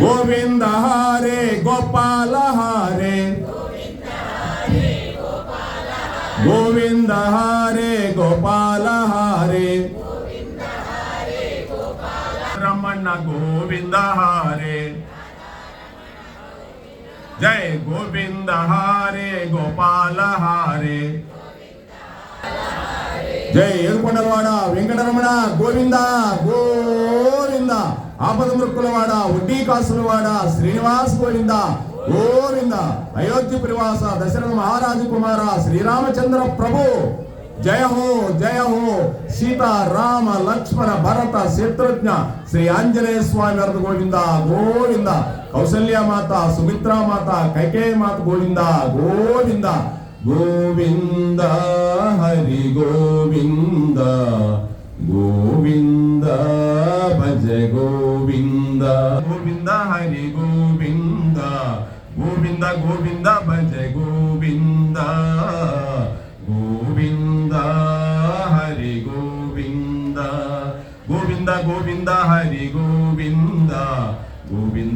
గోవింద హరే గోపాల హరే. గోవింద హరే గోపాల హరే. రమణ గోవింద హరే. జయ గోవింద హరే గోపాల హరే. జై ఏడుకొండలవాడ వెంకటరమణ గోవింద గో ఆపద మృక్కులవాడ వడ్డీ కాసులవాడ శ్రీనివాస్ గోవింద గోవింద అయోధ్య ప్రివాస దశరథ మహారాజు కుమార శ్రీరామచంద్ర ప్రభు జయ హో జయ హో సీత రామ లక్ష్మణ భరత శత్రుఘ్న శ్రీ ఆంజనేయ స్వామి వారి గోవింద గోవింద కౌసల్య మాత సుమిత్రా మాత కైకేయ మాత గోవింద గోవింద గోవింద హరి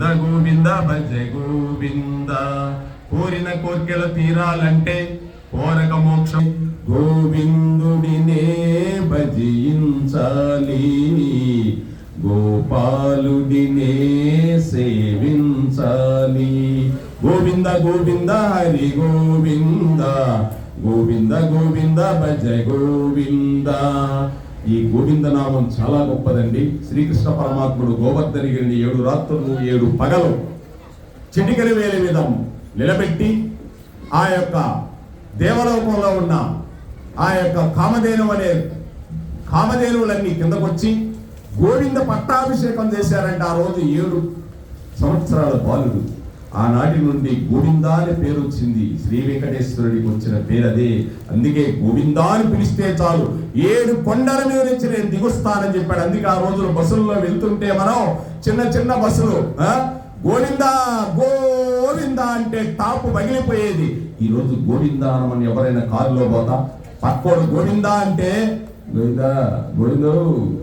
గోవింద గోవింద భజ గోవింద. కోరిన కోర్కెల తీరాలంటే కోరక మోక్షం. గోవిందుడినే భజించాలి. గోపాలుడినే సేవించాలి. గోవింద గోవింద హరి గోవింద. గోవింద గోవింద భజ గోవింద. ఈ గోవిందనామం చాలా గొప్పదండి. శ్రీకృష్ణ పరమాత్ముడు గోవర్ధనిగిరిని ఏడు రాత్రులు ఏడు పగలు చిటికరి వేలి విధం నిలబెట్టి ఆ యొక్క దేవలోకంలో ఉన్న ఆ యొక్క కామధేను అనే కామధేనువులన్నీ కిందకొచ్చి గోవింద పట్టాభిషేకం చేశారంటే ఆ రోజు ఏడు సంవత్సరాల బాలుడు. ఆనాటి నుండి గోవిందా అనే పేరు వచ్చింది. శ్రీ వెంకటేశ్వరుడికి వచ్చిన పేరు అదే. అందుకే గోవిందా అని పిలిస్తే చాలు. ఏడు కొండల మీద నుంచి నేను దిగుస్తానని చెప్పాడు. అందుకే ఆ రోజులు బస్సుల్లో వెళ్తుంటే మనం చిన్న చిన్న బస్సులు గోవిందా గోవిందా అంటే టాపు పగిలిపోయేది. ఈ రోజు గోవిందా అనమని ఎవరైనా కారులో పోతా? పక్కోడు గోవిందా అంటే లేదా గోవిందో?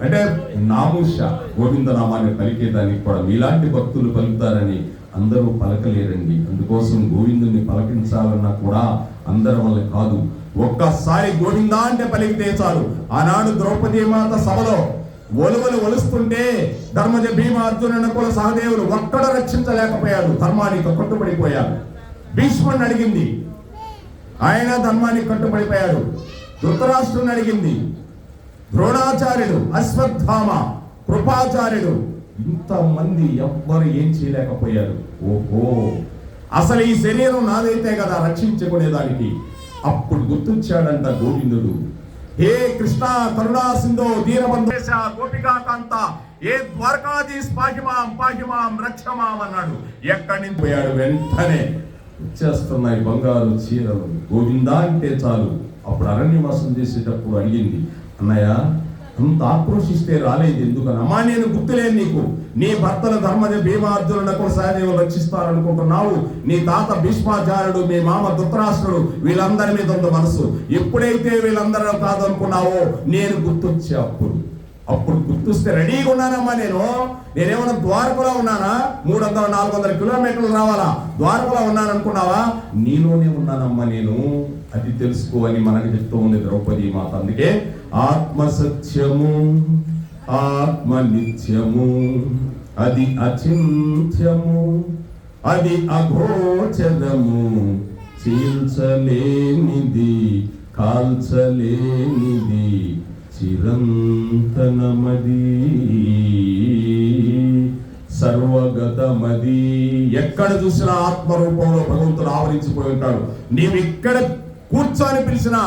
అంటే నాముష గోవింద నామాన్ని పలికేదానికి కూడా మీలాంటి భక్తులు పలుకుతారని అందరూ పలకలేరండి. అందుకోసం గోవిందుని పలకించాలన్నా కూడా అందరి వల్ల కాదు. ఒక్కసారి గోవిందా అంటే పలికితే చాలు. ఆనాడు ద్రౌపది మాత సభలో ఒలువలు ఒలుస్తుంటే ధర్మజ భీమ అర్జునుడు కూడా సహదేవులు ఒక్కడ రక్షించలేకపోయారు. ధర్మానికి కట్టుబడిపోయారు. భీష్ముడిని అడిగింది. ఆయన ధర్మానికి కట్టుబడిపోయారు. ధృతరాష్ట్రుని అడిగింది. ద్రోణాచార్యుడు అశ్వత్థామ కృపాచార్యుడు ఇంతమంది ఎవ్వరు ఏం చేయలేకపోయారు. ఓహో! అసలు ఈ శరీరం నాదైతే కదా రక్షించుకునేదానికి అప్పుడు గుర్తొచ్చాడంట గోవిందుడు. హే కృష్ణ కరుణా సింధో దీనబంధేశ గోపికాకాంత ఏ ద్వారకాధీశ్ పాహిమాం పాహిమాం రక్షమాం అన్నాడు. ఎక్కడి నుంచి పోయాడు? వెంటనే వచ్చేస్తున్నాయి బంగారు చీరలు. గోవిందా అంటే చాలు. అప్పుడు అరణ్యవాసం చేసేటప్పుడు అడిగింది. అన్నయ్య? అంత ఆక్రోషిస్తే రాలేదు ఎందుకని అమ్మా నేను గుర్తులేను నీకు. నీ భర్తల ధర్మజ భీమార్జునులకు సహదేవులు రక్షిస్తారనుకుంటున్నావు. నీ తాత భీష్మాచార్యుడు మీ మామ ధృతరాష్ట్రుడు వీళ్ళందరి మీద ఉంది మనసు. ఎప్పుడైతే వీళ్ళందరూ కాదనుకున్నావో నేను గుర్తొచ్చే అప్పుడు అప్పుడు గుర్తొస్తే రెడీగా ఉన్నానమ్మా నేను. నేనేమన్నా ద్వారకలో ఉన్నానా? మూడు వందల నాలుగు వందల కిలోమీటర్లు రావాలా? ద్వారకలో ఉన్నాను అనుకున్నావా నీలోనే ఉన్నానమ్మా నేను. అది తెలుసుకో అని మనకి చెప్తూ ఉంది ద్రౌపది మాత. అందుకే ఆత్మ సత్యము ఆత్మ నిత్యము అది అచింత్యము అది అగోచరము చీల్చలేనిది కాల్చలేనిది చిరంతనమది సర్వగతమది. ఎక్కడ చూసినా ఆత్మరూపంలో భగవంతుడు ఆవరించిపోయి ఉంటాడు. నీవు ఇక్కడ కూర్చొని పిలిచినా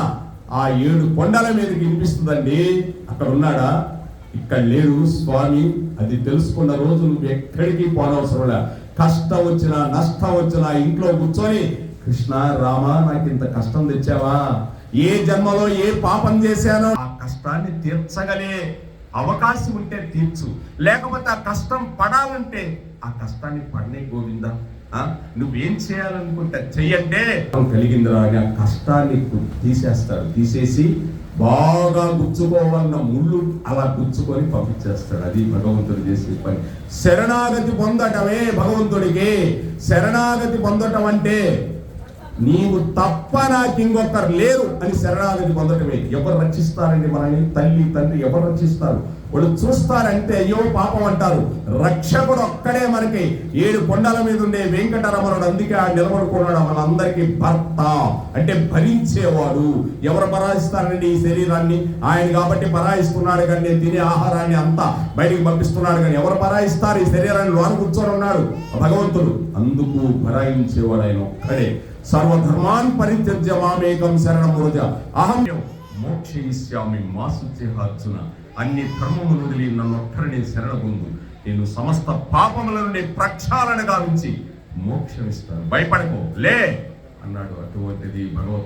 ఆ ఏడు కొండల మీదకి వినిపిస్తుందండి. అక్కడ ఉన్నాడా? ఇక్కడ లేరు స్వామి. అది తెలుసుకున్న రోజు నువ్వు ఎక్కడికి పోనవసరం లే. కష్టం వచ్చినా నష్టం వచ్చినా ఇంట్లో కూర్చొని కృష్ణ రామ నాకు ఇంత కష్టం తెచ్చావా? ఏ జన్మలో ఏ పాపం చేశానో ఆ కష్టాన్ని తీర్చగలే అవకాశం ఉంటే తీర్చు. లేకపోతే ఆ కష్టం పడాలంటే ఆ కష్టాన్ని పడనే గోవిందా. ఆ? నువ్వేం చేయాలనుకుంటే చెయ్యంటే కలిగిందిరా అని ఆ కష్టాన్ని తీసేస్తాడు. తీసేసి బాగా గుచ్చుకోవాలన్న ముళ్ళు అలా గుచ్చుకొని పంపించేస్తాడు. అది భగవంతుడు చేసే పని. శరణాగతి పొందటమే భగవంతుడికి. శరణాగతి పొందటం అంటే నీవు తప్ప నాకు ఇంకొకరు లేరు అని శరణాగతి పొందటమే. ఎవరు రక్షిస్తారండి మనల్ని? తల్లి తండ్రి ఎవరు రక్షిస్తారు? వాళ్ళు చూస్తారంటే అయ్యో పాపం అంటారు. రక్షకుడు ఒక్కడే మనకి. ఏడు కొండల మీద ఉండే వెంకటరమణుడు అందుకే ఆ నిలబడుకున్నాడు. మనందరికీ భర్త అంటే భరించేవాడు. ఎవరు పరాయిస్తారండి ఈ శరీరాన్ని? ఆయన కాబట్టి పరాయిస్తున్నాడు కానీ నేను తినే ఆహారాన్ని అంతా బయటికి పంపిస్తున్నాడు కానీ ఎవరు పరాయిస్తారు? ఈ శరీరాన్ని లోన కూర్చొని ఉన్నాడు. భగవంతుడు అందుకు భరాయించేవాడు ఆయన ఒక్కడే. సర్వధర్మాన్ పరిత్యజ్య మామేకం రోజ అహం మోక్షయిష్యామి మాసుచేహార్జున అన్ని ధర్మములు వదిలి నన్ను ఒక్కరిని శరణబొందు నేను సమస్త పాపముల నుండి ప్రక్షాళన గావించి మోక్షమిస్తాను. భయపడకు. లే! అన్నాడు అటువంటిది భగవత్